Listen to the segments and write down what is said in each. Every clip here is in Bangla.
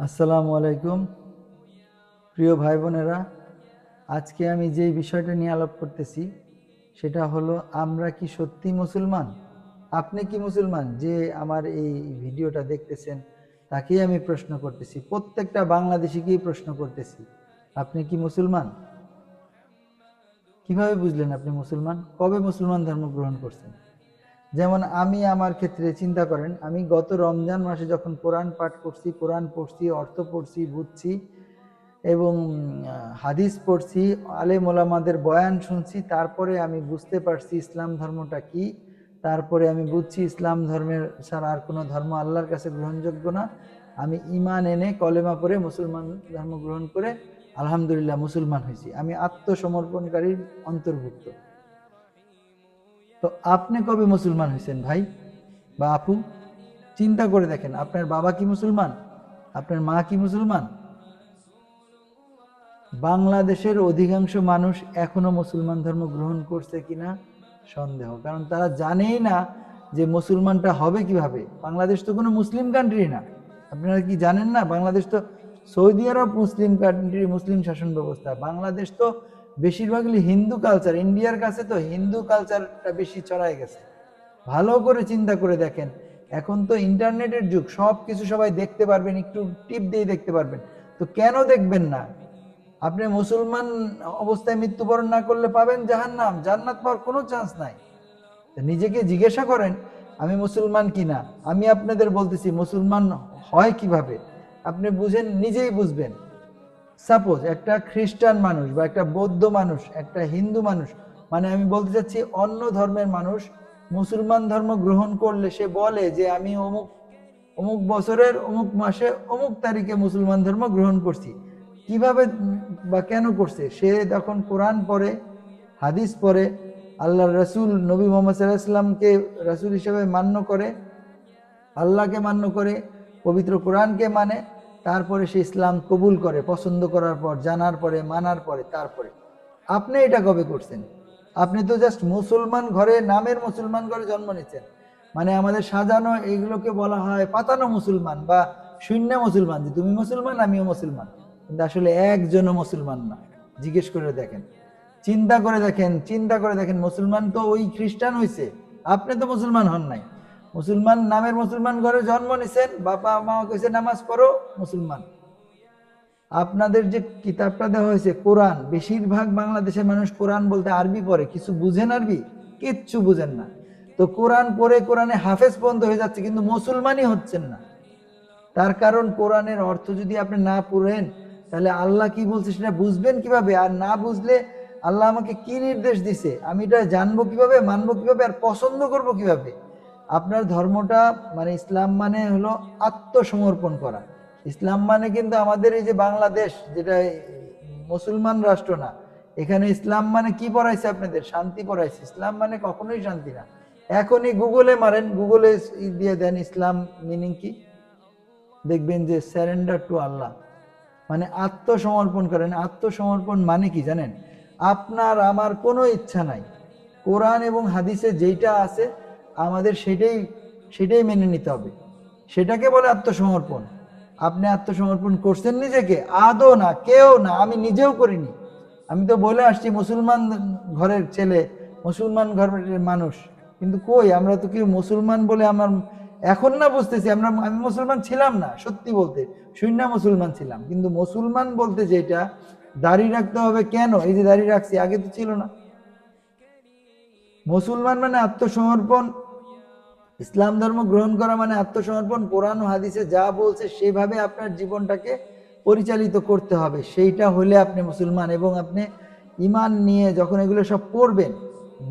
আসসালামু আলাইকুম। প্রিয় ভাই বোনেরা আজকে আমি যেই বিষয়টা নিয়ে আলাপ করতেছি, সেটা হলো, আমরা কি সত্যি মুসলমান? আপনি কি মুসলমান? যে আমার এই ভিডিওটা দেখতেছেন, তাকেই আমি প্রশ্ন করতেছি। প্রত্যেকটা বাংলাদেশিকেই প্রশ্ন করতেছি, আপনি কি মুসলমান? কীভাবে বুঝলেন আপনি মুসলমান? কবে মুসলমান ধর্ম গ্রহণ করছেন? যেমন আমি আমার ক্ষেত্রে চিন্তা করেন, আমি গত রমজান মাসে যখন কোরআন পাঠ করছি, কোরআন পড়ছি, অর্থ পড়ছি, বুঝছি এবং হাদিস পড়ছি আলে মোলামাদের বয়ান শুনছি, তারপরে আমি বুঝতে পারছি ইসলাম ধর্মটা কি, তারপরে আমি বুঝছি ইসলাম ধর্মের ছাড়া আর কোনো ধর্ম আল্লাহর কাছে গ্রহণযোগ্য না। আমি ইমান এনে কলেমা পড়ে মুসলমান ধর্ম গ্রহণ করে, আলহামদুলিল্লাহ মুসলমান হয়েছি। আমি আত্মসমর্পণকারীর অন্তর্ভুক্ত। তো আপনি কবে মুসলমান হয়েছেন ভাই? বা আপু, চিন্তা করে দেখেন, আপনার বাবা কি মুসলমান? আপনার মা কি মুসলমান? বাংলাদেশের অধিকাংশ মানুষ এখনও মুসলমান ধর্ম গ্রহণ করছে কিনা সন্দেহ, কারণ তারা জানেই না যে মুসলমানটা হবে কীভাবে। বাংলাদেশ তো কোনো মুসলিম কান্ট্রি না। আপনারা কি জানেন না? বাংলাদেশ তো সৌদি আরব মুসলিম কান্ট্রি মুসলিম শাসন ব্যবস্থা। বাংলাদেশ তো বেশিরভাগই হিন্দু কালচার ইন্ডিয়ার কাছে তো হিন্দু কালচারটা বেশি ছড়ায় গেছে। ভালো করে চিন্তা করে দেখেন, এখন তো ইন্টারনেটের যুগ সব কিছু সবাই দেখতে পারবেন, একটু টিপ দিয়ে দেখতে পারবেন। তো কেন দেখবেন না? আপনি মুসলমান অবস্থায় মৃত্যুবরণ না করলে পাবেন জাহান্নাম, জান্নাত পাওয়ার কোনো চান্স নাই। নিজেকে জিজ্ঞাসা করেন, আমি মুসলমান কিনা আমি আপনাদের বলতেছি, মুসলমান হয় কীভাবে? আপনি বুঝেন, নিজেই বুঝবেন। সাপোজ একটা খ্রিস্টান মানুষ বা একটা বৌদ্ধ মানুষ, একটা হিন্দু মানুষ মানে আমি বলতে চাচ্ছি অন্য ধর্মের মানুষ, মুসলমান ধর্ম গ্রহণ করলে সে বলে যে আমি অমুক অমুক বছরের, অমুক মাসে, অমুক তারিখে মুসলমান ধর্ম গ্রহণ করছি। কীভাবে বা কেন করছে? সে তখন কোরআন পড়ে, হাদিস পড়ে আল্লাহ রসুল নবী মোহাম্মদ সাল্লাহ ইসলামকে রসুল হিসেবে মান্য করে, আল্লাহকে মান্য করে, পবিত্র কোরআনকে মানে তারপরে সে ইসলাম কবুল করে, পছন্দ করার পর, জানার পরে, মানার পরে, তারপরে। আপনি এটা কবে করছেন? আপনি তো জাস্ট মুসলমান ঘরে, নামের মুসলমান ঘরে জন্ম নিচ্ছেন। মানে আমাদের সাজানো এগুলোকে বলা হয় পাতানো মুসলমান বা শূন্য মুসলমান, যে তুমি মুসলমান, আমিও মুসলমান। কিন্তু আসলে একজনও মুসলমান না। জিজ্ঞেস করে দেখেন। চিন্তা করে দেখেন, চিন্তা করে দেখেন, মুসলমান তো ওই খ্রিস্টান হইছে। আপনি তো মুসলমান হন নাই। মুসলমান, নামের মুসলমান ঘরে জন্ম নিছেন বাবা মা কইছে, নামাজ পড়ো মুসলমান। আপনাদের যে কিতাবটা দেওয়া হয়েছে, কোরআন, বেশিরভাগ বাংলাদেশের মানুষ কোরআন বলতে আরবি পড়ে, কিছু বুঝেন আরবি? কিচ্ছু বুঝেন না। তো কোরআন পড়ে কোরআনে হাফেজ বন্ধ হয়ে যাচ্ছে, কিন্তু মুসলমানই হচ্ছেন না। তার কারণ কোরআনের অর্থ যদি আপনি না পড়েন, তাহলে আল্লাহ কি বলছে সেটা বুঝবেন কীভাবে? আর না বুঝলে আল্লাহ আমাকে কি নির্দেশ দিছে? আমি এটা জানব কীভাবে, মানবো কীভাবে, আর পছন্দ করব কীভাবে? আপনার ধর্মটা মানে ইসলাম মানে হলো আত্মসমর্পণ করা। ইসলাম মানে কিন্তু আমাদের এই যে বাংলাদেশ, যেটা মুসলমান রাষ্ট্র না, এখানে ইসলাম মানে কি পড়াইছে আপনাদের? শান্তি পড়াইছে। ইসলাম মানে কখনোই শান্তি না। এখনই গুগলে মারেন, গুগলে দিয়ে দেন ইসলাম মিনিং কি? দেখবেন যে স্যারেন্ডার টু আল্লাহ। মানে আত্মসমর্পণ করেন। আত্মসমর্পণ মানে কি জানেন? আপনার, আমার কোনো ইচ্ছা নাই। কোরআন এবং হাদিসে যেইটা আছে আমাদের সেটাই সেটাই মেনে নিতে হবে। সেটাকে বলে আত্মসমর্পণ। আপনি আত্মসমর্পণ করছেন নিজেকে, আদৌ না, কেউ না, আমি নিজেও করিনি। আমি তো বলে আসছি, মুসলমান ঘরের ছেলে, মুসলমান ঘরের মানুষ। কিন্তু কই, আমরা তো কেউ মুসলমান বলে আমার, এখন না বুঝতেছি, আমরা, আমি মুসলমান ছিলাম না, সত্যি বলতে। শূন্য মুসলমান ছিলাম, কিন্তু মুসলমান বলতে যেটা, দাড়ি রাখতে হবে কেন? এই যে দাড়ি রাখছি, আগে তো ছিল না। মুসলমান মানে আত্মসমর্পণ ইসলাম ধর্ম গ্রহণ করা মানে আত্মসমর্পণ, কোরআন হাদিসে যা বলছে সেভাবে আপনার জীবনটাকে পরিচালিত করতে হবে। সেইটা হলে আপনি মুসলমান এবং আপনি ইমান নিয়ে যখন এগুলো সব পড়বেন,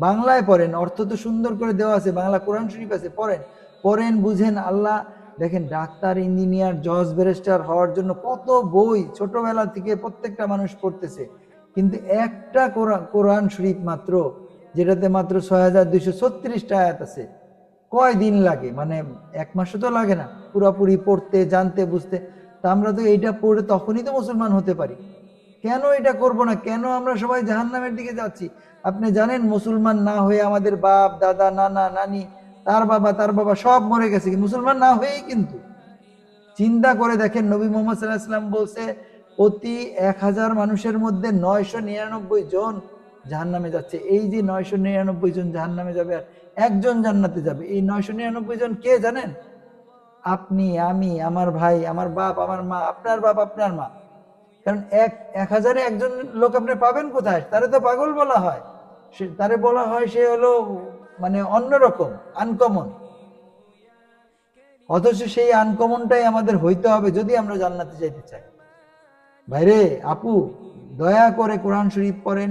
বাংলায় পড়েন, অর্থ তো সুন্দর করে দেওয়া আছে, বাংলা কোরআন শরীফ আছে, পড়েন। পড়েন, বুঝেন, আল্লাহ, দেখেন ডাক্তার, ইঞ্জিনিয়ার, জজ, ব্যারিস্টার হওয়ার জন্য কত বই ছোটবেলা থেকে প্রত্যেকটা মানুষ পড়তেছে। কিন্তু একটা কোরআন কোরআন শরীফ মাত্র, যেটাতে মাত্র ছয় হাজার দুইশো ছত্রিশটা আয়াত আছে। কয় দিন লাগে? মানে এক মাসও তো লাগে না। পুরাপুরি পড়তে, জানতে, বুঝতে। তা আমরা তো এইটা পড়ে তখনই তো মুসলমান হতে পারি। কেন এটা করব না? কেন আমরা সবাই জাহান্নামের দিকে যাচ্ছি? আপনি জানেন, মুসলমান না হয়ে আমাদের বাপ, দাদা, নানা, নানি, তার বাবা তার বাবা সব মরে গেছে। মুসলমান না হয়েই কিন্তু। চিন্তা করে দেখেন, নবী মোহাম্মদ সাল্লাহ বলছে প্রতি এক হাজার মানুষের মধ্যে নয়শো নিরানব্বই জন জাহান নামে যাচ্ছে। এই যে নয়শো নিরানব্বই জন জাহান নামে যাবে আর একজন জান্নাতে যাবে, এই নয়শো নিরানব্বই জন কে জানেন? আপনি, আমি, আমার ভাই, আমার বাপ, আমার মা, আপনার বাপ, আপনার মা। কারণ এক এক হাজারে একজন লোক আপনি পাবেন কোথায়? তারে তো পাগল বলা হয়। সে, তারে বলা হয় সে হলো মানে অন্যরকম আনকমন অথচ সেই আনকমনটাই আমাদের হইতে হবে যদি আমরা জান্নাতে যাইতে চাই। ভাইরে, আপু, দয়া করে কোরআন শরীফ পড়েন।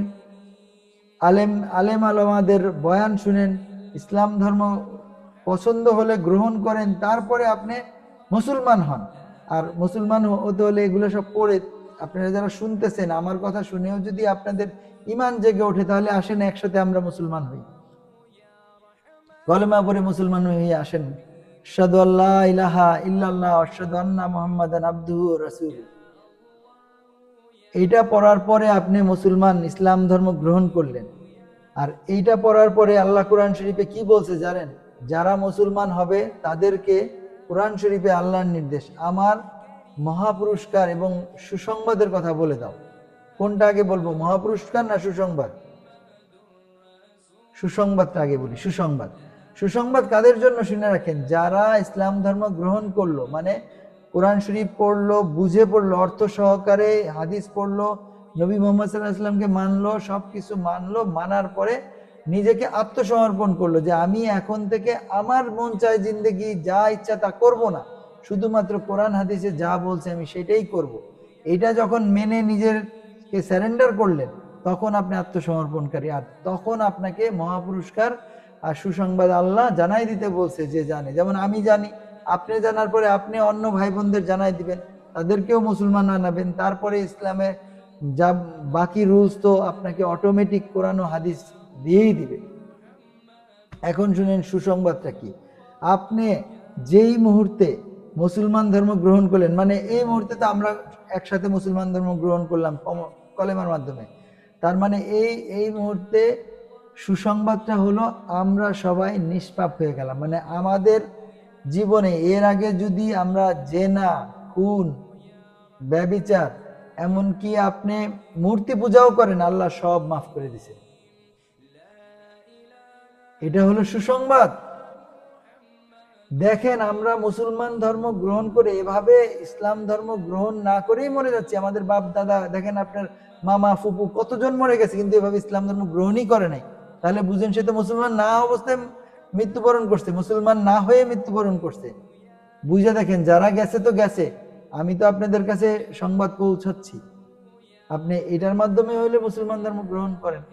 আলেম আলেম আলমাদের বয়ান শুনেন, ইসলাম ধর্ম পছন্দ হলে গ্রহণ করেন, তারপরে আপনি মুসলমান হন। আর মুসলমান হতে হলে এগুলো সব পড়ে আপনারা যারা শুনতেছেন, আমার কথা শুনেও যদি আপনাদের ইমান জেগে ওঠে, তাহলে আসেন একসাথে আমরা মুসলমান হই। কলেমা পরে মুসলমান হয়ে আসেন। আশহাদু আল্লাহ ইলাহা ইল্লাল্লাহ, আশহাদু আন্না মুহাম্মাদান আবদুহু ওয়া রাসূলুহু। এইটা পড়ার পরে আপনি মুসলমান, ইসলাম ধর্ম গ্রহণ করলেন। আর এইটা পড়ার পরে আল্লাহ কোরআন শরীফে কি বলছে জানেন? যারা মুসলমান হবে, তাদেরকে কোরআন শরীফে আল্লাহর নির্দেশ। আমার মহাপুরস্কার এবং সুসংবাদের কথা বলে দাও। কোনটা আগে বলব, মহাপুরস্কার না সুসংবাদ? সুসংবাদটা আগে বলি, সুসংবাদ। সুসংবাদ কাদের জন্য শুনে রাখেন? যারা ইসলাম ধর্ম গ্রহণ করল মানে কোরআন শরীফ পড়ল, বুঝে পড়ল, অর্থ সহকারে হাদিস পড়ল, নবী মোহাম্মদ সাল্লাহ মানলো সব কিছু মানলো, মানার পরে নিজেকে আত্মসমর্পণ করল যে আমি এখন থেকে আমার মন চায় জিন্দগি, যা ইচ্ছা তা করব না। শুধুমাত্র কোরআন হাদিসে যা বলছে আমি সেটাই করব। এটা যখন মেনে নিজেরকে স্যারেন্ডার করলেন, তখন আপনি আত্মসমর্পণকারী। আর তখন আপনাকে মহাপুরস্কার আর সুসংবাদ আল্লাহ জানাই দিতে বলছে যে জানে। যেমন আমি জানি আপনি জানার পরে আপনি অন্য ভাই বোনদের জানাই দিবেন। তাদেরকেও মুসলমান বানাবেন। তারপরে ইসলামে যা বাকি রুলস তো আপনাকে অটোমেটিক কোরআন হাদিস দিয়েই দিবে। এখন শুনেন সুসংবাদটা কি? আপনি যেই মুহূর্তে মুসলমান ধর্ম গ্রহণ করলেন মানে এই মুহূর্তে তো আমরা একসাথে মুসলমান ধর্ম গ্রহণ করলাম কলেমার মাধ্যমে। তার মানে এই এই মুহূর্তে সুসংবাদটা হলো আমরা সবাই নিষ্পাপ হয়ে গেলাম। মানে আমাদের জীবনে এর আগে যদি আমরা জেনা, খুন, ব্যবিচার, এমনকি আপনি মূর্তি পূজাও করেন, আল্লাহ সব মাফ করে দিছে। এটা হলো সুসংবাদ। দেখেন, আমরা মুসলমান ধর্ম গ্রহণ করে এভাবে ইসলাম ধর্ম গ্রহণ না করেই মরে যাচ্ছে। আমাদের বাপ, দাদা, দেখেন আপনার মামা, ফুপু কতজন মরে গেছে, কিন্তু এভাবে ইসলাম ধর্ম গ্রহণই করে নাই। তাহলে বুঝেন, সে তো মুসলমান না অবস্থায় মৃত্যুবরণ করছে, মুসলমান না হয়ে মৃত্যুবরণ করছে। বুঝে দেখেন, যারা গেছে তো গেছে, আমি তো আপনাদের কাছে সংবাদ পৌঁছাচ্ছি। আপনি এটার মাধ্যমে হলে মুসলমান ধর্ম গ্রহণ করেন,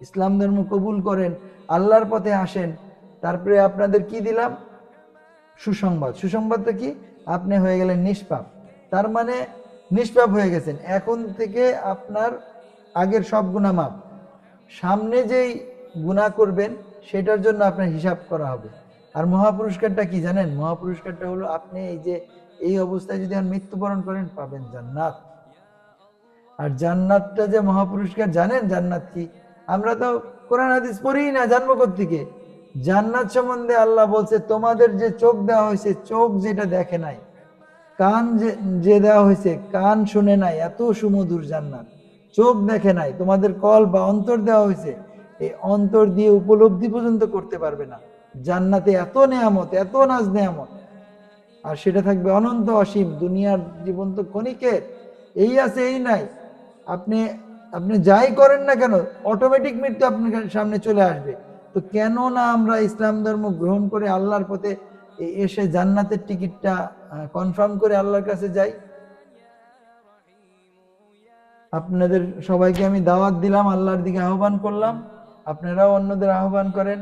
ইসলাম ধর্ম কবুল করেন, আল্লাহর পথে আসেন। তারপরে আপনাদের কি দিলাম? সুসংবাদ। সুসংবাদটা কি? আপনি হয়ে গেলেন নিষ্পাপ। তার মানে নিষ্পাপ হয়ে গেছেন। এখন থেকে আপনার আগের সব গুণা মাপ সামনে যেই গুণা করবেন সেটার জন্য আপনার হিসাব করা হবে। আর মহাপুরস্কারটা কি জানেন? মহাপুরস্কারটা হলো আপনি এই যে, এই অবস্থায় যদি মৃত্যুবরণ করেন, পাবেন জান্নাত। আর জান্নাতটা যে মহাপুরস্কার, জানেন জান্নাত কি? আমরা তো কোরআন হাদিস পড়ি না জানব থেকে জান্নাত সম্বন্ধে আল্লাহ বলছে, তোমাদের যে চোখ দেওয়া হয়েছে, চোখ যেটা দেখে নাই, কান যে দেওয়া হয়েছে, কান শুনে নাই, এত সুমধুর জান্নাত। চোখ দেখে নাই, তোমাদের কল বা অন্তর দেওয়া হয়েছে এই অন্তর দিয়ে উপলব্ধি পর্যন্ত করতে পারবে না। জান্নাতে এত নেয়ামত, এত নাজ নেয়ামত। আর সেটা থাকবে অনন্ত অসীম, দুনিয়ার জীবন তো ক্ষণিকের। এই আছে, এই নাই। আপনি আপনি যাই করেন না কেন অটোমেটিক মৃত্যু আপনার সামনে চলে আসবে। তো কেন না আমরা ইসলাম ধর্ম গ্রহণ করে আল্লাহর পথে এসে জান্নাতের টিকিটটা কনফার্ম করে আল্লাহর কাছে যাই? আপনাদের সবাইকে আমি দাওয়াত দিলাম, আল্লাহর দিকে আহ্বান করলাম। আপনারাও অন্যদের আহ্বান করেন।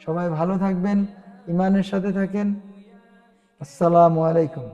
সবাই ভালো থাকবেন ইমানের সাথে থাকেন। আসসালামু আলাইকুম।